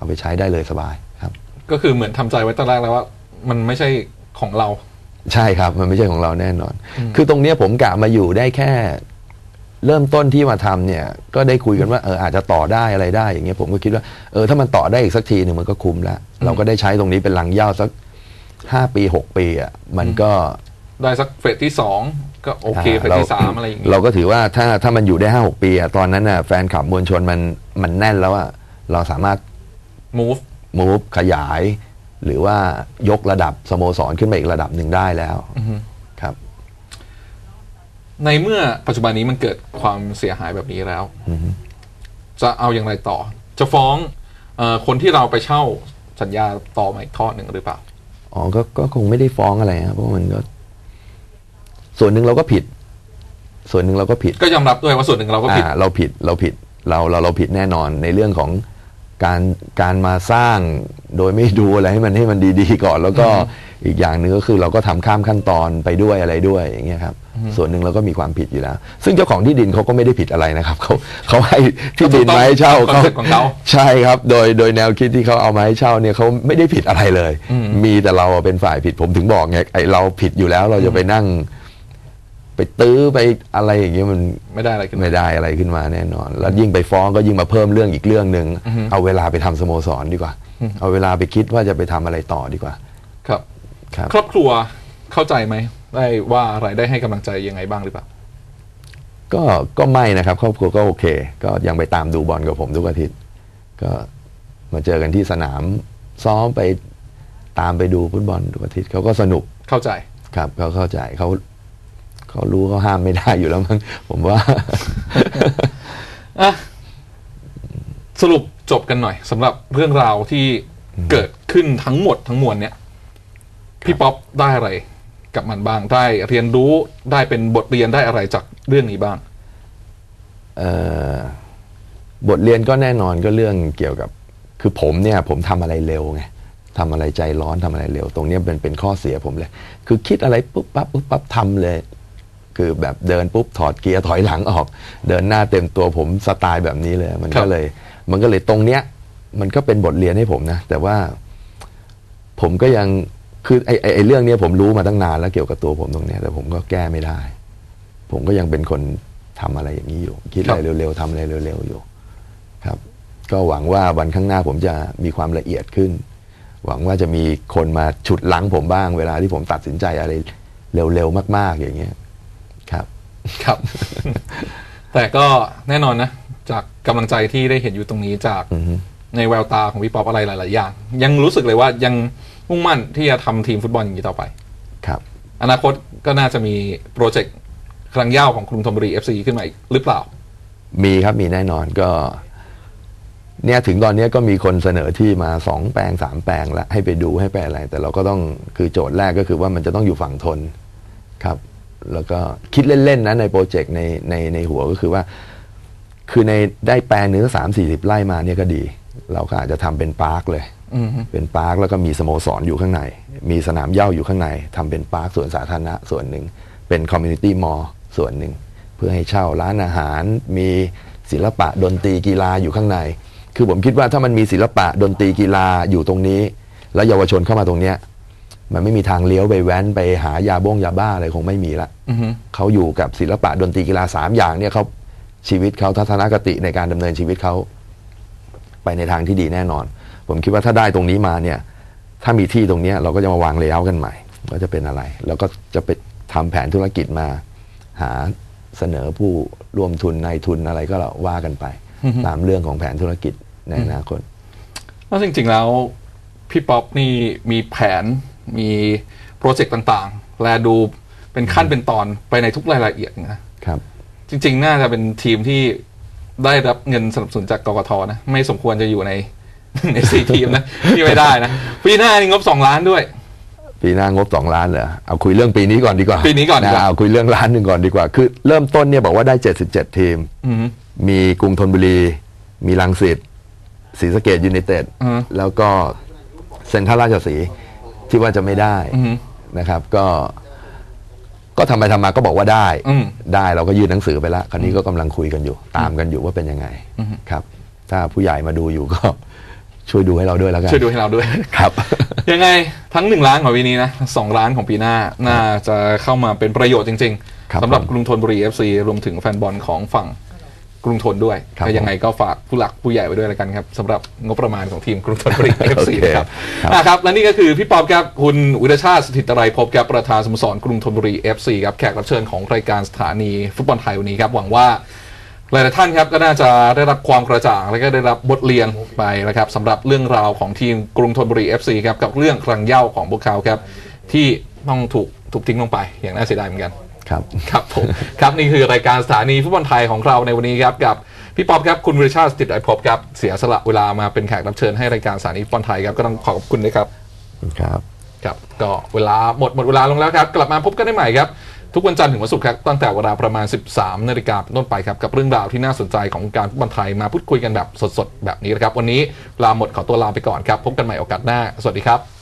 เอาไปใช้ได้เลยสบายครับ ก็คือเหมือนทำใจไว้ตั้งแรกแล้วว่า มันไม่ใช่ของเรา ใช่ครับ มันไม่ใช่ของเราแน่นอน คือตรงเนี้ยผมกะมาอยู่ได้แค่ เริ่มต้นที่มาทำเนี่ย ก็ได้คุยกันว่าเอออาจจะต่อได้อะไรได้อย่างเงี้ยผมก็คิดว่าเออถ้ามันต่อได้อีกสักทีหนึ่งมันก็คุ้มแล้วเราก็ได้ใช้ตรงนี้เป็นลังย่าสักห้าปีหกปีอะมันก็ได้สักเฟสที่สองก็โอเคเฟสที่สามอะไรอย่างเงี้เรายก็ถือว่าถ้าถ้ามันอยู่ได้ห้าหกปีอะตอนนั้นน่ะแฟนคลับมวลชนมันมันแน่นแล้วอะเราสามารถ move move ขยาย หรือว่ายกระดับสโมสรขึ้นมาอีกระดับหนึ่งได้แล้วอือฮึครับ ในเมื่อปัจจุบันนี้มันเกิดความเสียหายแบบนี้แล้วอือฮึจะเอาอย่างไรต่อ จะฟ้องเออคนที่เราไปเช่าสัญญาต่อมาอีกทอดหนึ่งหรือเปล่าอ๋อก็ก็คงไม่ได้ฟ้องอะไรครับเพราะมันก็ ส่วนหนึ่งเราก็ผิด ส่วนหนึ่งเราก็ผิด ก็ยอมรับด้วยว่าส่วนหนึ่งเราก็ผิดอ่าเราผิดเราผิดเราเราเราผิดแน่นอนในเรื่องของ การการมาสร้างโดยไม่ดูอะไรให้มันให้มันดีๆก่อน แล้วก็อีกอย่างหนึ่งก็คือเราก็ทำข้ามขั้นตอนไปด้วยอะไรด้วยอย่างเงี้ยครับส่วนหนึ่งเราก็มีความผิดอยู่แล้ว ซึ่งเจ้าของที่ดินเขาก็ไม่ได้ผิดอะไรนะครับเขาเขาให้ที่ดินมาให้เช่าก็ถูกต้อง concept ของเขาใช่ครับ โดยโดยแนวคิดที่เขาเอามาให้เช่าเนี่ยเขาไม่ได้ผิดอะไรเลยอืมมีแต่เราเป็นฝ่ายผิดผมถึงบอกไงไอเราผิดอยู่แล้วเราจะไปนั่ง ไปตื้อไปอะไรอย่างเงี้ยมันไม่ได้อะไรขึ้นมา ไม่ได้อะไรขึ้นมาแน่นอน แล้วยิ่งไปฟ้องก็ยิ่งมาเพิ่มเรื่องอีกเรื่องหนึ่งอือฮึเอาเวลาไปทำสโมสรดีกว่า อืมเอาเวลาไปคิดว่าจะไปทำอะไรต่อดีกว่า ครับ ครับ ครอบครัวเข้าใจไหมได้ว่าอะไรได้ให้กำลังใจยังไงบ้างหรือเปล่า ก็ก็ไม่นะครับ ครอบครัวก็โอเค ก็ยังไปตามดูบอลกับผมทุกอาทิตย์ ก็มาเจอกันที่สนามซ้อมไปตามไปดูฟุตบอลทุกอาทิตย์เขาก็สนุกเข้าใจ ครับเขาเข้าใจเขา เขารู้เขาห้ามไม่ได้อยู่แล้วมั้งผมว่าอะสรุปจบกันหน่อยสำหรับเรื่องราวที่เกิดขึ้นทั้งหมดทั้งมวลเนี่ยพี่ป๊อปได้อะไร กับมันบ้างได้เรียนรู้ได้เป็นบทเรียนได้อะไรจากเรื่องนี้บ้างเอ่อบทเรียนก็แน่นอนก็เรื่องเกี่ยวกับ คือผมเนี่ย ผมทำอะไรเร็วไงทำอะไรใจร้อนทำอะไรเร็ว ตรงเนี้ยเป็นเป็นข้อเสียผมเลย คือคิดอะไรปุ๊บปั๊บปุ๊บปั๊บทำเลย คือแบบเดินปุ๊บถอดเกียร์ถอยหลังออก เดินหน้าเต็มตัวผมสไตล์แบบนี้เลย มันครัก็บเลย มันก็เลยตรงเนี้ย มันก็เป็นบทเรียนให้ผมนะ แต่ว่าผมก็ยังคือไอ้ไอ้ไอ้เรื่องเนี้ยผมรู้มาตั้งนานแล้วเกี่ยวกับตัวผมตรงเนี้ยแต่ผมก็แก้ไม่ได้ ผมก็ยังเป็นคนทำอะไรอย่างนี้อยู่ คิดอะไรเร็วๆทำอะไรเร็วๆอยู่ ครับ ก็หวังว่าวันข้างหน้าผมจะมีความละเอียดขึ้น หวังว่าจะมีคนมาฉุดลังผมบ้างเวลาที่ผมตัดสินใจอะไรเร็วๆมาก ๆ อย่างเงี้ย ครับครับ แต่ก็แน่นอนนะ จากกำลังใจที่ได้เห็นอยู่ตรงนี้จากอือฮึในแววตาของพี่ป๊อปอะไรหลาย ๆ อย่าง ยังรู้สึกเลยว่ายังมุ่งมั่นที่จะทำทีมฟุตบอลอย่างนี้ต่อไป ครับ อนาคตก็น่าจะมีโปรเจกต์ครั้งย่าวของกรุงธนบุรี FC ขึ้นมาอีกหรือเปล่า มีครับมีแน่นอนก็ เนี่ยถึงตอนเนี้ยก็มีคนเสนอที่มาสองแปลงสามแปลงแล้วให้ไปดูให้ไปอะไร แต่เราก็ต้องคือโจทย์แรกก็คือว่ามันจะต้องอยู่ฝั่งทนครับ แล้วก็คิดเล่นๆนะในโปรเจกต์ในในในหัวก็คือว่า คือในได้แปลงหนึ่งสามสี่สิบไร่มาเนี่ยก็ดี เราก็อาจจะทำเป็นพาร์คเลยอืมเป็นพาร์คแล้วก็มีสโมสรอยู่ข้างใน มีสนามเหย้าอยู่ข้างในทำเป็นพาร์คสวนสาธารณะส่วนหนึ่ง เป็นคอมมูนิตี้มอลส่วนหนึ่ง เพื่อให้เช่าร้านอาหาร มีศิลปะดนตรีกีฬาอยู่ข้างใน คือผมคิดว่าถ้ามันมีศิลปะดนตรีกีฬาอยู่ตรงนี้ แล้วเยาวชนเข้ามาตรงเนี้ย มันไม่มีทางเลี้ยวไปแว้นไปหายาบ้งยาบ้าอะไรคงไม่มีละอือฮึเขาอยู่กับศิลปะดนตรีกีฬาสามอย่างเนี่ยเขาชีวิตเขาทัศนคติในการดำเนินชีวิตเขาไปในทางที่ดีแน่นอน ผมคิดว่าถ้าได้ตรงนี้มาเนี่ย ถ้ามีที่ตรงเนี้ยเราก็จะมาวางเลเยอร์กันใหม่ว่าจะเป็นอะไร แล้วก็จะไปทำแผนธุรกิจมา หาเสนอผู้ร่วมทุนนายทุนอะไรก็ว่ากันไป ตามเรื่องของแผนธุรกิจในอนาคตแล้วจริงๆแล้วพี่ป๊อปนี่มีแผน มีโปรเจกต์ต่างๆ และดูเป็นขั้นเป็นตอนไปในทุกรายละเอียดนะครับ จริง ๆ น่าจะเป็นทีมที่ได้รับเงินสนับสนุนจากกกทนะ ไม่สมควรจะอยู่ในในสี่ทีมนะที่ไม่ได้นะปีหน้านี่งบสองล้านด้วย ปีหน้างบสองล้านเหรอเอาคุยเรื่องปีนี้ก่อนดีกว่าปีนี้ก่อนดีกว่าเอาคุยเรื่องล้านหนึ่งก่อนดีกว่า คือเริ่มต้นเนี่ยบอกว่าได้77ทีมอือฮึมีกรุงธนบุรี มีลังสิตศรีสะเกดยูไนเต็ดอือฮึแล้วก็เซ็นทรัลราชสี ห์ที่ว่าจะไม่ได้อือฮึนะครับ ก็ ก็ทำไปทำมาก็บอกว่าได้ อืม ได้เราก็ยื่นหนังสือไปแล้วคราวนี้ก็กำลังคุยกันอยู่ ตามกันอยู่ว่าเป็นยังไงอือฮึครับ ถ้าผู้ใหญ่มาดูอยู่ก็ ช่วยดูให้เราด้วยแล้วกันช่วยดูให้เราด้วย ครับ ยังไงทั้งหนึ่งล้านของปีนี้นะสองล้านของปีหน้า น่าจะเข้ามาเป็นประโยชน์จริง ครับ ๆสำหรับผมกรุงธนบุรี FC รวมถึงแฟนบอลของฝั่ง กรุงธนด้วยครับก็ยังไงก็ฝากผู้หลักผู้ใหญ่ไว้ด้วยแล้วกันครับสำหรับงบประมาณของทีมกรุงธนบุรี FC โอเคนะครับครับอะครับ และนี่ก็คือพี่ป๊อบครับ คุณวิรชาติสถิตไตรภพครับประธานสโมสรกรุงธนบุรี FC ครับแขกรับเชิญของรายการสถานีฟุตบอลไทยวันนี้ครับหวังว่า หลายๆท่านครับก็น่าจะได้รับความกระจ่างและก็ได้รับบทเรียนไปนะครับสำหรับเรื่องราวของทีมกรุงธนบุรี FC ครับกับเรื่องครั้งเหย้าของพวกเขาครับที่ต้องถูกถูกทิ้งลงไปอย่างน่าเสียดายเหมือนกัน ครับครับผมครับนี่คือรายการสถานีฟุตบอลไทยของเราในวันนี้ครับกับพี่ป๊อบครับคุณวิริชาติสติดไอภพครับเสียสละเวลามาเป็นแขกรับเชิญให้รายการสถานีฟุตบอลไทยครับก็ต้องขอขอบคุณด้วยครับครับครับก็เวลาหมดหมดเวลาลงแล้วครับ กลับมาพบกันได้ใหม่ครับ ทุกวันจันทร์ถึงวันศุกร์ครับตั้งแต่เวลาประมาณ 13นาฬิกาเป็นต้นไปครับ กับเรื่องราวที่น่าสนใจของการฟุตบอลไทยมาพูดคุยกันแบบสดๆแบบนี้นะครับ วันนี้เวลาหมดขอตัวลาไปก่อนครับพบกันใหม่โอกาสหน้า สวัสดีครับ